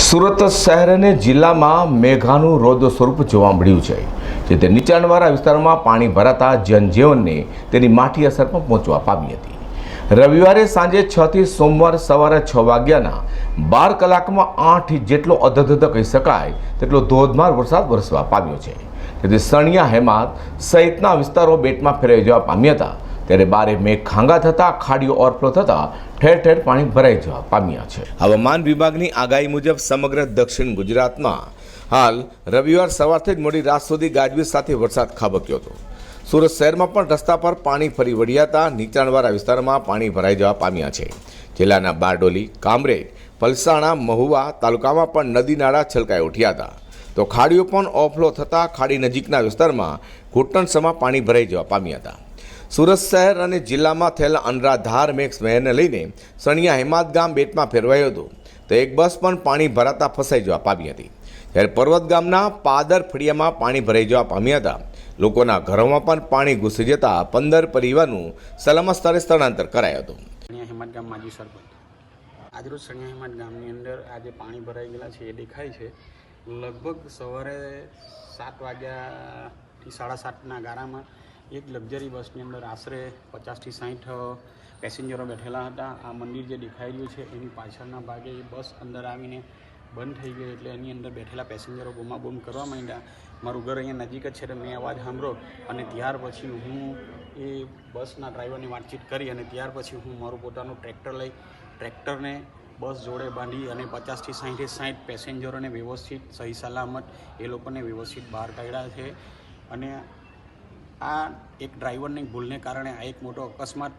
સુરત શહેર અને જિલ્લામાં મેઘાનું રૌદ્ર સ્વરૂપ જોવા મળ્યું છે જેથી નીચાણવાળા વિસ્તારોમાં પાણી ભરાતા જનજીવનને તેની માઠી અસર પણ પહોંચવા પામી હતી. રવિવારે સાંજે છ થી સોમવાર સવારે છ વાગ્યાના બાર કલાકમાં આઠ જેટલો અધધધ કહી શકાય તેટલો ધોધમાર વરસાદ વરસવા પામ્યો છે. તેથી સણિયા હેમાત સહિતના વિસ્તારો બેટમાં ફેરવાઈ જવા પામ્યા હતા. ત્યારે બારે મેઘ ખાંગા થતાં, ખાડીઓ ઓવરફ્લો થતાં ઠેર ઠેર પાણી ભરાઈ જવા પામ્યા છે. હવામાન વિભાગની આગાહી મુજબ સમગ્ર દક્ષિણ ગુજરાતમાં હાલ રવિવાર સવારથી જ મોડી રાત સુધી ગાજવીજ સાથે વરસાદ ખાબક્યો હતો. સુરત શહેરમાં પણ રસ્તા પર પાણી ફરી વળ્યા હતા. નીચાણવાળા વિસ્તારમાં પાણી ભરાઈ જવા પામ્યા છે. જિલ્લાના બારડોલી, કામરેજ, પલસાણા, મહુવા તાલુકામાં પણ નદી નાળા છલકાઈ ઉઠ્યા હતા. તો ખાડીઓ પણ ઓફલો થતાં, ખાડી નજીકના વિસ્તારમાં ઘૂંટણસમાં પાણી ભરાઈ જવા પામ્યા હતા. સુરત શહેર અને જિલ્લામાં થયેલા અનરાધાર મેઘ મહેરને લઈને સણિયા હેમાદ ગામ બેટમાં ફેરવાયું હતું. તો એક બસ પણ પાણી ભરાતા ફસાઈ જવા પામી હતી. જ્યારે પર્વત ગામના પાદર ફળિયામાં પાણી ભરાઈ જવા પામ્યા હતા. લોકોના ઘરોમાં પણ પાણી ઘૂસી જતા પંદર પરિવારનું સલામત સ્થળે સ્થળાંતર કરાયું હતું. સણિયા હેમત ગામ માજી સરપંચ. આજરોજ સણિયા હેમાદ ગામની અંદર આજે પાણી ભરાઈ ગયેલા છે, એ દેખાય છે. લગભગ સવારે સાત વાગ્યાથી સાડા સાતના ગાળામાં એક લક્ઝરી બસની અંદર આશરે પચાસથી સાઠ પેસેન્જરો બેઠેલા હતા. આ મંદિર જે દેખાઈ રહ્યું છે, એની પાછળના ભાગે એ બસ અંદર આવીને બંધ થઈ ગઈ એટલે એની અંદર બેઠેલા પેસેન્જરો બૂમાબૂમ કરવા માંડ્યા. મારું ઘર અહીંયા નજીક જ છે, એટલે મેં અવાજ સાંભળ્યો અને ત્યાર પછી હું એ બસના ડ્રાઈવરની વાતચીત કરી અને ત્યાર પછી હું મારું પોતાનું ટ્રેક્ટર લઈ ટ્રેક્ટરને બસ જોડે બાંધી અને પચાસથી સાઠે સાઠ પેસેન્જરોને વ્યવસ્થિત સહી સલામત એ લોકોને વ્યવસ્થિત બહાર કાઢ્યા છે. અને આ એક ડ્રાઈવરની ભૂલને કારણે આ એક મોટો અકસ્માત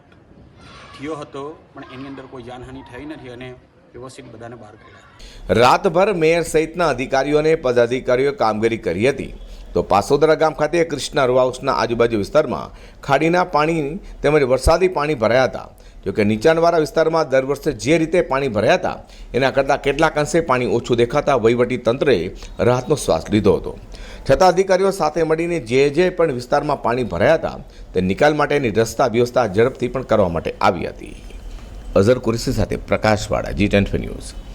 થયો હતો, પણ એની અંદર કોઈ જાનહાનિ થઈ નથી અને વ્યવસ્થિત બધાને બહાર કાઢ્યા. રાતભર મેયર સહિતના અધિકારીઓ અને પદાધિકારીઓએ કામગીરી કરી હતી. તો પાસોદરા ગામ ખાતે કૃષ્ણા રો હાઉસના આજુબાજુ વિસ્તારમાં ખાડીના પાણી તેમજ વરસાદી પાણી ભરાયા હતા. જોકે નીચાણવાળા વિસ્તારમાં દર વર્ષે જે રીતે પાણી ભરાયા હતા, એના કરતાં કેટલાક અંશે પાણી ઓછું દેખાતા તંત્રએ રાહતનો શ્વાસ લીધો હતો. છતાં અધિકારીઓ સાથે મળીને જે જે પણ વિસ્તારમાં પાણી ભરાયા હતા, તે નિકાલ માટેની રસ્તા વ્યવસ્થા ઝડપથી પણ કરવા માટે આવી હતી. અઝર કુરેશી સાથે પ્રકાશવાળા જી ટેન ન્યૂઝ.